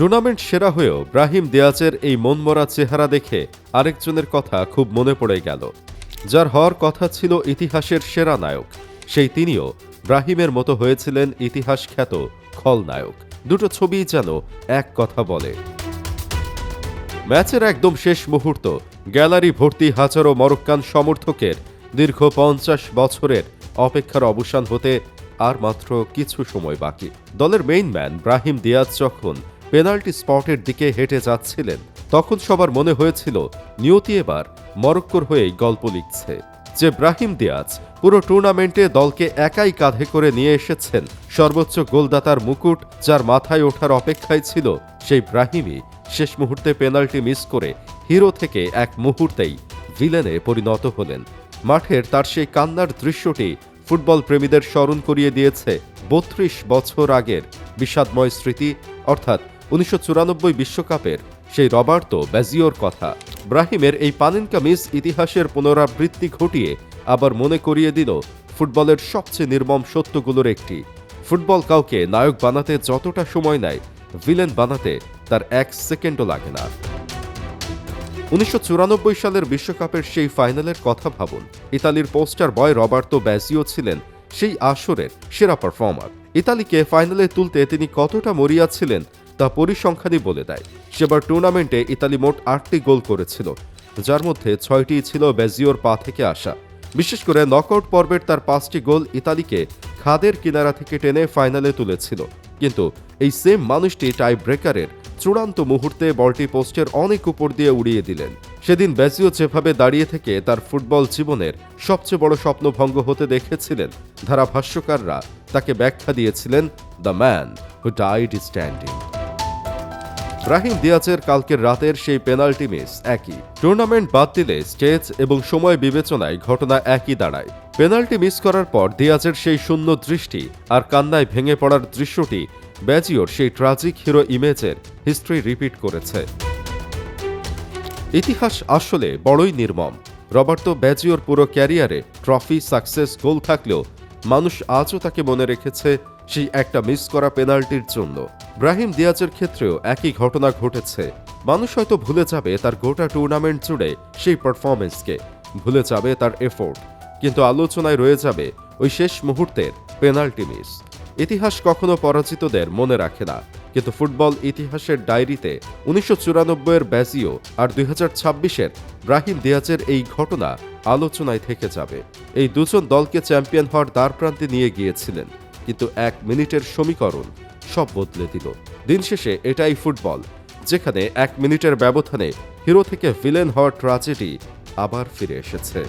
Tournament সেরা হয়েও Brahim দিয়াজের এই মনমরা চেহারা দেখে আরেকজনের কথা খুব মনে পড়ে গেল। যার হওয়ার কথা ছিল ইতিহাসের সেরা নায়ক, সেই তিনিও ব্রাহিমের মতো হয়েছিলেন ইতিহাস খ্যাত খলনায়ক দুটো ছবিই যেন এক কথা বলে। ম্যাচের একদম শেষ মুহূর্ত, গ্যালারি ভর্তি হাজারো মরক্কান সমর্থকের দীর্ঘ পঞ্চাশ বছরের অপেক্ষার অবসান হতে আর মাত্র কিছু সময় বাকি। দলের মেইন ম্যান ব্রাহিম দিয়াজ যখন পেনাল্টি স্পটের দিকে হেঁটে যাচ্ছিলেন। তখন সবার মনে হয়েছিল, নিয়তি এবার মরক্কোর হয়েই গল্প লিখছে। যে ব্রাহিম দিয়াজ পুরো টুর্নামেন্টে দলকে একাই কাঁধে করে নিয়ে এসেছেন, সর্বোচ্চ গোলদাতার মুকুট যার মাথায় ওঠার অপেক্ষায় ছিল, সেই ব্রাহিমই শেষ মুহূর্তে পেনাল্টি মিস করে হিরো থেকে এক মুহূর্তেই ভিলেনে পরিণত হলেন। মাঠের তার সেই কান্নার দৃশ্যটি ফুটবল প্রেমীদের স্মরণ করিয়ে দিয়েছে বত্রিশ বছর আগের বিষাদময় স্মৃতি, অর্থাৎ উনিশশো বিশ্বকাপের সেই রবার্তো ব্যাজিওর কথা। ব্রাহিমের এই পানেনকা মিস ইতিহাসের পুনরাবৃত্তি ঘটিয়ে আবার মনে করিয়ে দিল ফুটবলের সবচেয়ে নির্মম সত্যগুলোর একটি। ফুটবল কাউকে নায়ক বানাতে যতটা সময় নেয়, ভিলেন বানাতে তার এক সেকেন্ডও লাগে না। উনিশশো চুরানব্বই সালের বিশ্বকাপের সেই ফাইনালের কথা ভাবুন, ইতালির পোস্টার বয় রবার্তো ব্যাজিও ছিলেন সেই আসরের সেরা পারফর্মার। ইতালিকে ফাইনালে তুলতে তিনি কতটা মরিয়া ছিলেন তা পরিসংখ্যানই বলে দেয়। সেবার টুর্নামেন্টে ইতালি মোট আটটি গোল করেছিল, যার মধ্যে ছয়টি ছিল ব্যাজিওর পা থেকে আসা। বিশেষ করে নকআউট পর্বের তার পাঁচটি গোল ইতালিকে খাদের কিনারা থেকে টেনে ফাইনালে তুলেছিল। কিন্তু এই সেম মানুষটি টাই ব্রেকারের চূড়ান্ত মুহূর্তে বলটি পোস্টের অনেক উপর দিয়ে উড়িয়ে দিলেন। সেদিন ব্যাসিও যেভাবে দাঁড়িয়ে থেকে তার ফুটবল জীবনের সবচেয়ে বড় স্বপ্নভঙ্গ হতে দেখেছিলেন ধারাভাষ্যকাররা, তাকে ব্যাখ্যা দিয়েছিলেন the man who died standing Brahim দিয়াজের কালকের রাতের সেই পেনাল্টি মিস একই। টুর্নামেন্ট বাদ দিলে স্টেজ এবং সময় বিবেচনায় ঘটনা একই দাঁড়ায়। পেনাল্টি মিস করার পর দিয়াজের সেই শূন্য দৃষ্টি আর কান্নায় ভেঙে পড়ার দৃশ্যটি ব্যাজিওর সেই ট্রাজিক হিরো ইমেজের হিস্ট্রি রিপিট করেছে। ইতিহাস আসলে বড়ই নির্মম। রবার্তো ব্যাজিওর পুরো ক্যারিয়ারে ট্রফি সাকসেস গোল থাকলেও মানুষ আজও তাকে মনে রেখেছে সেই একটা মিস করা পেনাল্টির জন্য। ব্রাহিম দিয়াজের ক্ষেত্রেও একই ঘটনা ঘটেছে। মানুষ হয়তো ভুলে যাবে তার গোটা টুর্নামেন্ট জুড়ে সেই পারফরমেন্সকে ভুলে যাবে তার এফোর্ট কিন্তু আলোচনায় রয়ে যাবে ওই শেষ মুহূর্তের পেনাল্টি মিস ইতিহাস কখনো পরাজিতদের মনে রাখে না। কিন্তু ফুটবল ইতিহাসের ডায়েরিতে উনিশশো চুরানব্বইয়ের ব্যাজিও আর দুই হাজার ছাব্বিশের ব্রাহিম দিয়াজের এই ঘটনা আলোচনায় থেকে যাবে। এই দুজন দলকে চ্যাম্পিয়ন হওয়ার দ্বারপ্রান্তে নিয়ে গিয়েছিলেন। কিন্তু এক মিনিটের সমীকরণ সব বদলে দিল। দিন শেষে এটাই ফুটবল, যেখানে এক মিনিটের ব্যবধানে হিরো থেকে ভিলেন হওয়ার ট্রাজেডি আবার ফিরে এসেছে।